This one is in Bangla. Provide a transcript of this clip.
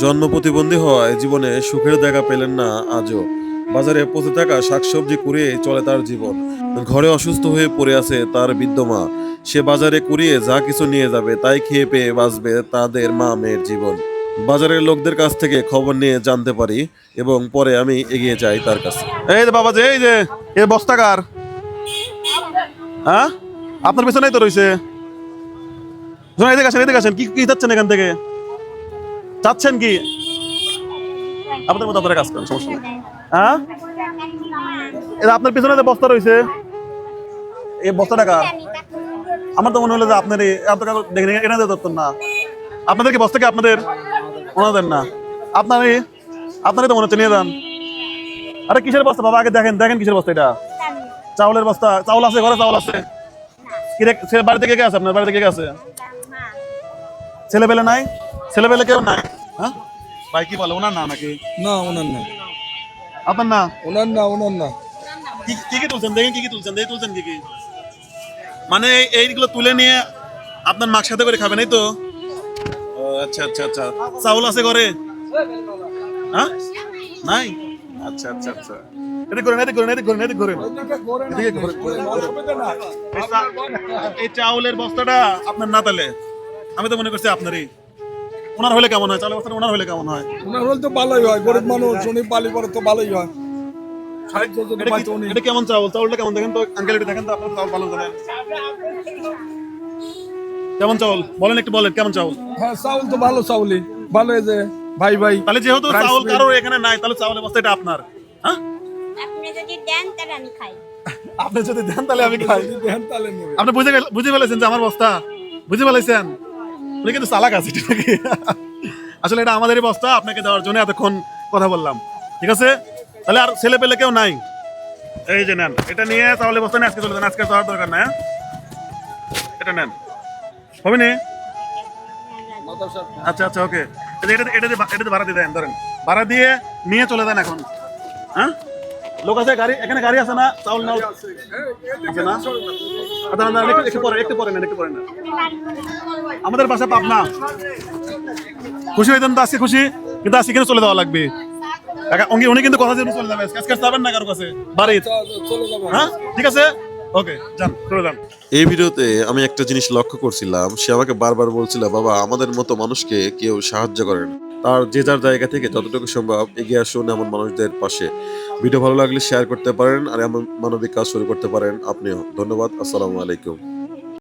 জন্ম প্রতিবন্ধী হওয়ায় জীবনে সুখের দেখা পেলেন না আজও। বাজারে পচে থাকা শাকসবজি কুড়িয়ে চলে তার জীবন। ঘরে অসুস্থ হয়ে পড়ে আছে তার বৃদ্ধ মা। সে বাজারে কুড়িয়ে যা কিছু নিয়ে যাবে তাই খেয়ে পেয়ে বাঁচবে তাদের মা মেয়ের জীবন। বাজারের লোকদের কাছ থেকে খবর নিয়ে জানতে পারি এবং পরে আমি এগিয়ে যাই তার কাছে। এই যে বাবা যে এই যে, এ বস্তাকার হ্যাঁ? আপনার পেছনেই তো রয়েছে। এদিকে আসেন এদিকে আসেন। কি কি চাচ্ছেন এখান থেকে? চাচ্ছেন কি? আপনাদের মতো আপনারা কাজ করেন সমস্যা নেই। হ্যাঁ? এটা আপনার পিছনে যে বস্তা রয়েছে এই বস্তাটা কার? আমার তো মনে হলো যে আপনার আপনার দেখেন এনাদের ধরতেন না। আপনাদের কি বস্তা কি আপনাদের? ওনাদের না। আপনার আপনারই তো মনে হচ্ছে নিয়ে যান। আরে কিসের বস্তা? বাবা আগে দেখেন দেখেন কিসের বস্তা এটা। চাউলের বস্তা চাউল আছে ঘরে চাউল আছে। বাড়িতে কে কে আছে আপনার? বাড়িতে কে কে আছে? ছেলে পেলে নাই? ছেলে পেলে কেউ নাই? হ্যাঁ? ভাই কি বলে? ওনার না নাকি? না ওনার না আপনার না ওনার না ওনার না। কি কি তুলছেন? দেখেন কি কি তুলছেন? দেখে তুলছেন কি কি? মানে এইগুলো তুলে নিয়ে আপনার মার সাথে করে খাবেন এই তো? ও, আচ্ছা আচ্ছা আচ্ছা। চাউল আছে ঘরে? হ্যাঁ? নাই? আচ্ছা আচ্ছা আচ্ছা। এদিক করেন এদিক করেন এদিক করেন এদিক করেন। এদিকে ঘোরেন, ঘোরেন, ঘোরেন। এই এই চাউলের বস্তাটা আপনার না তাহলে আমি তো মনে করছি আপনারই। ওনার হলে কেমন হয়? চাউলের বস্তাটা ওনার হলে কেমন হয়? ওনার হলে তো ভালোই হয় গরিব মানুষ উনি পালি করে তো ভালোই হয়। এটা পায় কি- তো উনি এটা কেমন চাউল? চাউলটা কেমন? দেখেন তো আঙ্কেল একটু দেখেন তো আপনার চাউল ভালো জানেন। কেমন চাউল? বলেন একটু বলেন কেমন চাউল? হ্যাঁ চাউল তো ভালো চাউলই। ভালো এই যে ভাই ভাই তাহলে যেহেতু চাউল কারোর এখানে নাই তাহলে চাউলের বস্তা এটা আপনার। হ্যাঁ? আপনি যদি দেন তাহলে আমি খাই। আপনি যদি দেন তাহলে আমি খাই। দেন তাহলে আপনি বুঝে বুঝে ফেলেছেন যে আমার বস্তা? বুঝে ফেলেছেন? উনি কিন্তু চালাক আছে? আসলে এটা আমাদেরই বস্তা, আপনাকে দেওয়ার জন্য এতক্ষণ কথা বললাম। ঠিক আছে? তাহলে আর ছেলে পেলে কেউ নাই। এই যে নেন, এটা নিয়ে তাহলে বস্তা নিয়ে আজকে চলে যান, আজকে যাওয়ার দরকার নাই হ্যাঁ? এটা নেন। হবে নি আচ্ছা আচ্ছা ওকে। এটা এটা এটাতে ভাড়া দিয়ে দেন, ধরেন। ভাড়া দিয়ে নিয়ে চলে যান এখন হ্যাঁ? লোক আছে গাড়ি এখানে গাড়ি আছে না? চাউল নাও। আছে না? আচ্ছা, না, না, একটু একটু পরে একটু পরে নেন একটু পরে নেন। আমাদের বাসা পাবনা। খুশি হইতেন তো আজকে খুশি? কিন্তু আজকে কিন্তু চলে যাওয়া লাগবে? উনি উনি কিন্তু কথা দিয়ে চলে যাবে। আজকে যাবেন না কারও কাছে? বাড়ি হ্যাঁ? ঠিক আছে? ওকে যান চলে যান। এই ভিডিওতে আমি একটা জিনিস লক্ষ্য করছিলাম। সে আমাকে বারবার বলছিল বাবা আমাদের মতো মানুষকে কেউ সাহায্য করেন তার যে যার জায়গা থেকে যতটুকু সম্ভব এগিয়ে আসুন এমন মানুষদের পাশে। ভিডিও ভালো লাগলে শেয়ার করতে পারেন আর এমন মানবিক কাজ শুরু করতে পারেন আপনিও। ধন্যবাদ, আসসালামু আলাইকুম।